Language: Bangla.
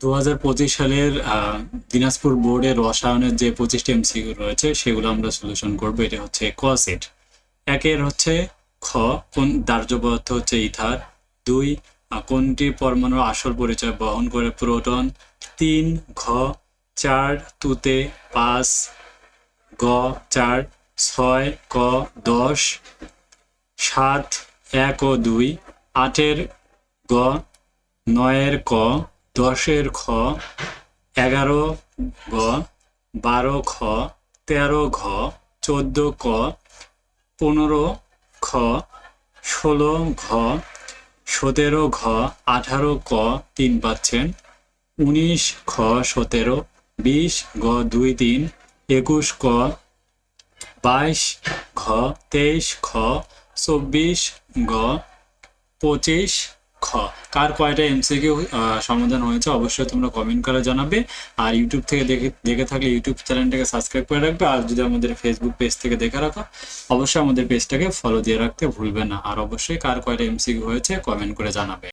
দু হাজার পঁচিশ সালের দিনাজপুর বোর্ডের রসায়নের যে পঁচিশটি এমসিকিউ রয়েছে, সেগুলো আমরা সলিউশন করব। এটা হচ্ছে ক সেট একের হচ্ছে খ, কোন দার্য পদার্থ হচ্ছে ইথার। দুই কোনটি পরমাণুর আসল পরিচয় বহন করে প্রোটন। তিন, ঘ, চার, তুতে পাঁচ, গ, চার, ছয়, ক, দশ, সাত, এক ও দুই। আটের গ, নয়ের ক দশের খ, এগারো গ, বারো খ, তেরো ঘ, চোদ্দ ক, পনেরো খ, ষোলো ঘ, সতেরো ঘ, আঠারো ক, তিন পাচ্ছেন। উনিশ খ, সতেরো, বিশ গ দুই, তিন, একুশ ক, বাইশ ঘ, তেইশ খ, চব্বিশ গ পঁচিশ খ। কার কয়টা এমসিকিউ সমাধান হয়েছে অবশ্যই তোমরা কমেন্ট করে জানাবে। আর ইউটিউব থেকে দেখে দেখে থাকলে ইউটিউব চ্যানেলটাকে সাবস্ক্রাইব করে রাখবে। আর যদি আমাদের ফেসবুক পেজ থেকে দেখে রাখো, অবশ্যই আমাদের পেজটাকে ফলো দিয়ে রাখতে ভুলবে না। আর অবশ্যই কার কয়টা এমসিকিউ হয়েছে কমেন্ট করে জানাবে।